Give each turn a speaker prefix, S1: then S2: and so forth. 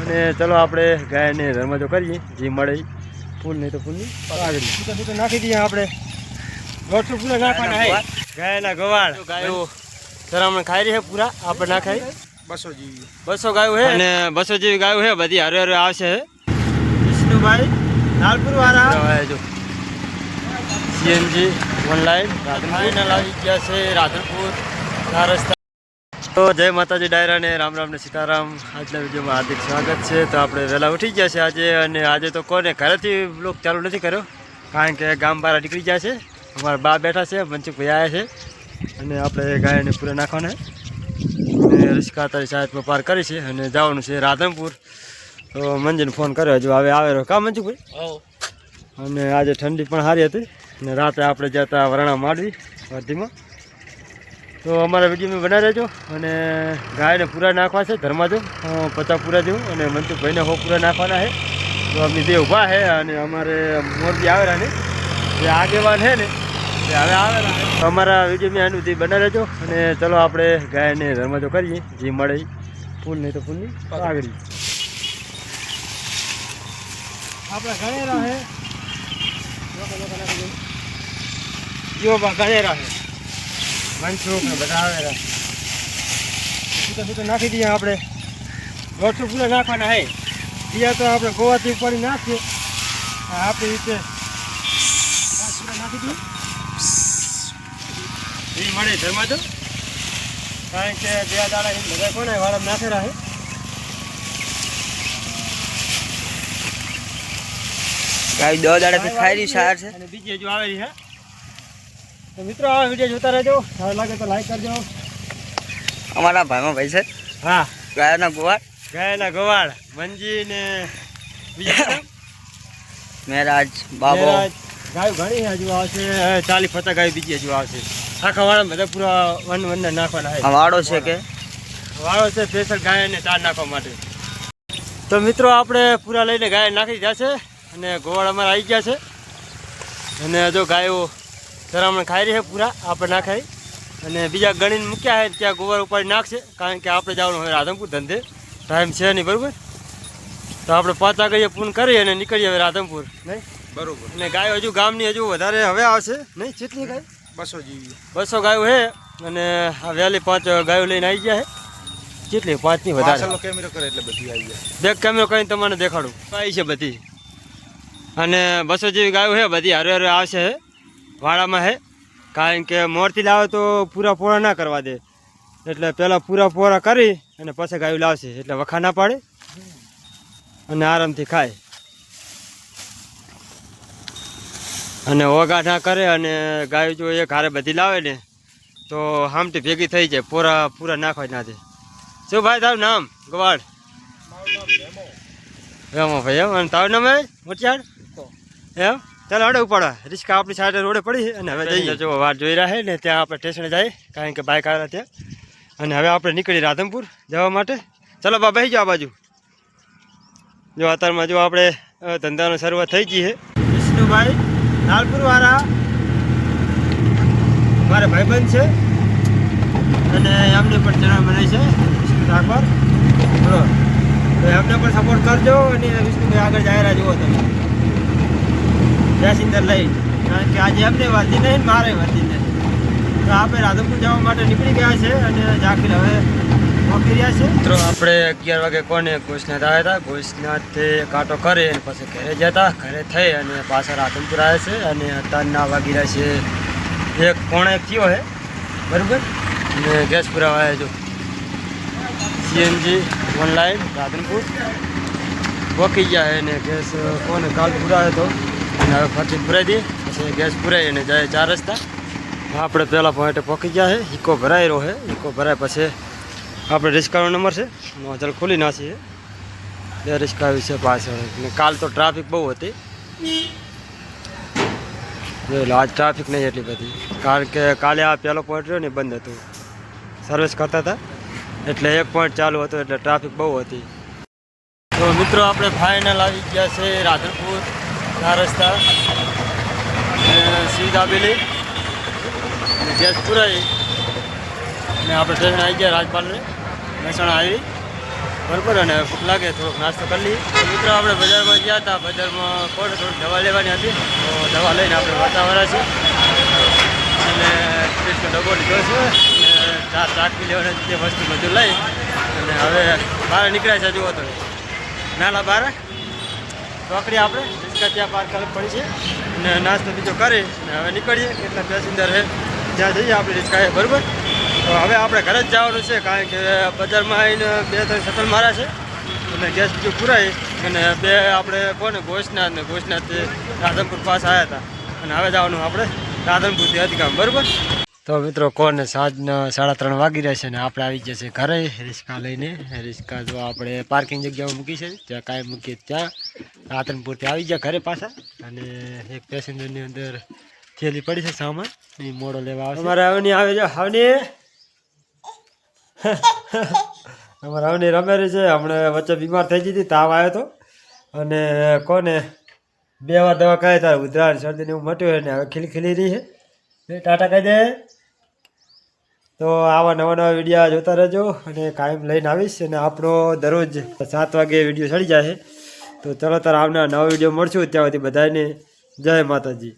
S1: અને ચલો આપણે ગાયને રમતો કરીએ. જે મળે ફૂલ નહીં તો ફૂલની આગળ નાખી દઈએ આપણે. દોઢસો પૂરા નાખવાના હે. ગાયના ગવાળ. ગાયો તરામણ ખાઈ રહી છે પૂરા. આપણે ના ખાઈ
S2: બસો જીવી.
S1: બસો ગાયો છે અને બસો જેવી ગાયું છે બધી હરે હરે આવશે વિષ્ણુભાઈ લાલપુર વાળા. જો સીએનજી ઓનલાઈન રાધનપુર. લાવી ગયા છે રાધનપુર. ચાર રસ્તા. તો જય માતાજી ડાયરા ને રામ રામ ને સીતારામ. આજના વિડીયોમાં હાર્દિક સ્વાગત છે. તો આપણે વહેલા ઉઠી ગયા છે આજે અને આજે તો કોને ઘરેથી લોક ચાલુ નથી કર્યો કારણ કે ગામ બહાર નીકળી ગયા છે. અમારા બા બેઠા છે મનસુખભાઈ આવ્યા છે. અને આપણે ગાયને પૂરે નાખવાને. અને રિસ્કા તારી સાહેબ પાર કરી છે અને જવાનું છે રાધનપુર. તો મંજીને ફોન કર્યો હજુ હવે આવે રહ્યો. કા મનસુખભાઈ અને આજે ઠંડી પણ સારી હતી. અને રાતે આપણે જતા વરણા માંડવી વર્ધીમાં. તો અમારા વિડીયોમાં બનાવી રહેજો અને ગાયને પૂરા નાખવા છે ધર્માજો પચાસ પૂરા જેવું અને મનસુખભાઈને હો પૂરા નાખવાના છે. તો અમે જે ઊભા છે અને અમારે મોરબી આવેલા ને. જે આગેવાન છે ને તે હવે આવેલા અમારા વિડીયોમાં એનું જે બનાવી રહેજો અને ચલો આપણે ગાયને ધર્માજો કરીએ, જે મળે. ફૂલ નહીં તો ફૂલની આગળ આપણે ગણેરા હે જો બા ગણેરા હે મનસુખ ને બધા આવેલા. છૂટા છૂટા નાખી દઈએ આપણે. દોઢસો ફૂલા નાખવાના હે. બીજા તો આપણે ગોવાથી ઉપાડી નાખીએ. આપણી રીતે નાખી દઈએ. એ મળે ધર્મા તો કારણ કે બે દાડા એ બધા કોને વાળા નાખેલા છે
S3: ગાય દો દાડાથી ખાઈ રહી સાર છે
S1: અને બીજી હજુ આવેલી છે તો મિત્રો આ વીડિયો જોતા રહેજો. સારું લાગે તો લાઈક કરજો.
S3: અમારા ભાઈમાં ભાઈ છે?
S1: હા.
S3: ગાયના ગોવાળ?
S1: ગાયના ગોવાળ. મંજી ને બીજા
S3: મેરાજ બાબો.
S1: ગાય ઘણી હજુ આવશે. ચાલી ફતા ગાય બીજી હજુ આવશે. આખા વાળા બધા પૂરા વન વન નાખવાના છે.
S3: વાળો છે કે?
S1: વાળો છે સ્પેશિયલ ગાયને તાર નાખવા માટે. તો મિત્રો આપણે પૂરા લઈને ગાય નાખી જશે અને ગોવાળ અમારે આવી ગયા છે. અને જો ગાયો ધરામણ ખાઈ રહી છે પૂરા આપણે ના ખાઈ. અને બીજા ગણીને મૂક્યા છે ત્યાં ગોવાર ઉપાડી નાખશે કારણ કે આપણે જવાનું હવે રાધનપુર ધંધે. ટાઈમ છે નહીં બરાબર? તો આપણે પાંચ વાગે ફોન કરી અને નીકળીએ હવે રાધનપુર નહીં?
S2: બરોબર.
S1: અને ગાયો હજુ ગામની હજુ વધારે હવે આવશે નહીં? કેટલી ગાય?
S2: બસો જીવી.
S1: બસો ગાયો છે અને આ વહેલી પાંચ ગાયો લઈને આવી ગયા છે. કેટલી પાંચની વધારે.
S2: કેમેરો કરે એટલે બધી આવી જાય.
S1: બેક કેમેરો કરીને તમને દેખાડું. આવી છે બધી. અને બસો જેવી ગાયો છે બધી હારે હારે આવશે. હે વાડામાં છે કારણ કે મોરથી લાવે તો પૂરા પોળા ના કરવા દે. એટલે પહેલાં પૂરા પોળા કરી અને પછી ગાયું લાવશે. એટલે વખા ના પાડે અને આરામથી ખાય. અને ઓગા ના કરે અને ગાયું જો એ ઘરે બધી લાવે ને તો હામટી ભેગી થઈ જાય. પૂરા પૂરા નાખવા ના દે શું ભાઈ તારું નામ? ગવાડ એમાં ભાઈ એમ. અને તારું નામ હે મોટિયાર? એમ? ચાલો હડે ઉપાડવા રિક્ષા આપણી સાઈડ રોડે પડી અને હવે જઈએ. જો વાર જોઈ રહ્યા છે ને ત્યાં આપણે સ્ટેશને જાય કારણ કે બાઇક આવ્યા ત્યાં. અને હવે આપણે નીકળી રાધનપુર જવા માટે. ચાલો બા બેસી જાઓ આ બાજુ. જો અત્યારમાં જો આપણે ધંધાની શરૂઆત થઈ ગઈ છે. વિષ્ણુભાઈ લાલપુર વાળા મારા ભાઈબંધ છે. અને એમને પણ ચેનલ બનાવી છે વિષ્ણુ ઠાકોર. બોલો. તો એમને પણ સપોર્ટ કરજો અને વિષ્ણુભાઈ આગળ જાહેરા જુઓ તમે. પેસેન્જર લઈ. કારણ કે આજે એમને વર્ધી નહીં, મારે વર્ધી નહીં. તો આપણે રાધનપુર જવા માટે નીકળી ગયા છે અને ઝાકીર હવે પહોંચી રહ્યા છે. મિત્રો, આપણે અગિયાર વાગે કોને? ઘોષનાથ આવ્યા હતા. ગોસનાથથી કાંટો કરી અને પછી ઘરે જતા ઘરે થઈ અને પાછા રાધનપુર આવ્યા છે અને અત્યારના વાગી રહ્યા છે. એક એક થયો છે બરાબર? અને ગેસ પુરાવા આવ્યા જો. CNG online Radhanpur. વકી ગયા અને ગેસ કોને? કાલ પુરાયો હતો અને હવે ફરતી પૂરાઈ દઈએ પછી ગેસ પૂરાઈ અને જાય ચાર રસ્તા. આપણે પહેલાં પોઈન્ટે પહોંચી ગયા છે ઇકો ભરાઈ રહ્યો છે ઇકો ભરાય પછી આપણે રિસ્કાનો નંબર છે. નોઝલ ખોલી નાખીએ બે રિસ્કા આવી છે પાછળ. ને કાલ તો ટ્રાફિક બહુ હતી. જોઈ આજ ટ્રાફિક નહીં એટલી બધી. કારણ કે કાલે આ પહેલો પોઈન્ટ રહ્યો ને બંધ હતું. સર્વિસ કરતા હતા. એટલે એક પોઈન્ટ ચાલુ હતો, એટલે ટ્રાફિક બહુ હતી. તો મિત્રો, આપણે ફાઇનલ આવી ગયા છે રાધનપુર. ચાર રસ્તા. સીધ આવેલી અને ગેસ અને આપણે ટ્રેન આવી ગયા રાજપાલને. મહેસાણા આવી બરાબર, અને ભૂખ લાગે, થોડોક નાસ્તો કરી લઈએ. મિત્રો, આપણે બજારમાં ગયા હતા. બજારમાં કોણ થોડીક દવા લેવાની હતી. તો દવા લઈને આપણે વાતાવરણ છે અને ફ્રીજનો ડબ્બો લીધો છે. અને ચાર ચાકી લેવાની જે વસ્તુ બધું લઈ. અને હવે બહાર નીકળ્યા છે જુઓ તો નાના બહાર ચોકડી આપણે. રિક્ષા ત્યાં પાર્ક કરવી પડી છે. અને નાસ્તો બીજો કરી અને હવે નીકળીએ. કેટલા પેસેન્જર છે જ્યાં જઈએ આપણે રિક્ષાએ બરાબર? તો હવે આપણે ઘરે જ જવાનું છે, કારણ કે બજારમાં આવીને બે ત્રણ સટલ મારા છે. અને ગેસ બીજું પૂરાય. અને બે આપણે કોને? ગોશનાથ ને ગોશનાથથી રાધનપુર પાસે આવ્યા હતા. અને હવે જવાનું આપણે રાધનપુરથી અધગામ, બરાબર? તો મિત્રો કોને સાંજના સાડા ત્રણ વાગી રહ્યા છે ને આપણે આવી ગયા છે ઘરે રિક્ષા લઈને. રિક્ષા જો આપણે પાર્કિંગ જગ્યામાં મૂકી છે ત્યાં કાંઈ મૂકીએ ત્યાં. રાધનપુરથી આવી ગયા ઘરે પાછા અને એક પેસેન્જરની અંદર થેલી પડી છે સામાન. એ મોડો લેવા આવશે. અમારે અવની આવે છે હવની અમારે અવની રમેરી છે. હમણાં વચ્ચે બીમાર થઈ ગઈ હતી તાવ આવ્યો હતો. અને કોને બે વાર દવા કાંઈ તારે ઉધરાણ, શરદીને એવું મટ્યું હોય ને હવે ખીલી ખીલી રહી છે. ટાટા કહી દે. તો આવા નવા નવા વિડીયા જોતા રહેજો અને કાયમ લઈને આવીશ અને આપણો દરરોજ સાત વાગે વીડિયો ચડી જાય તો ચલો તાર આવનાર નવા વીડિયો મળશું ત્યાં સુધી બધાને જય માતાજી.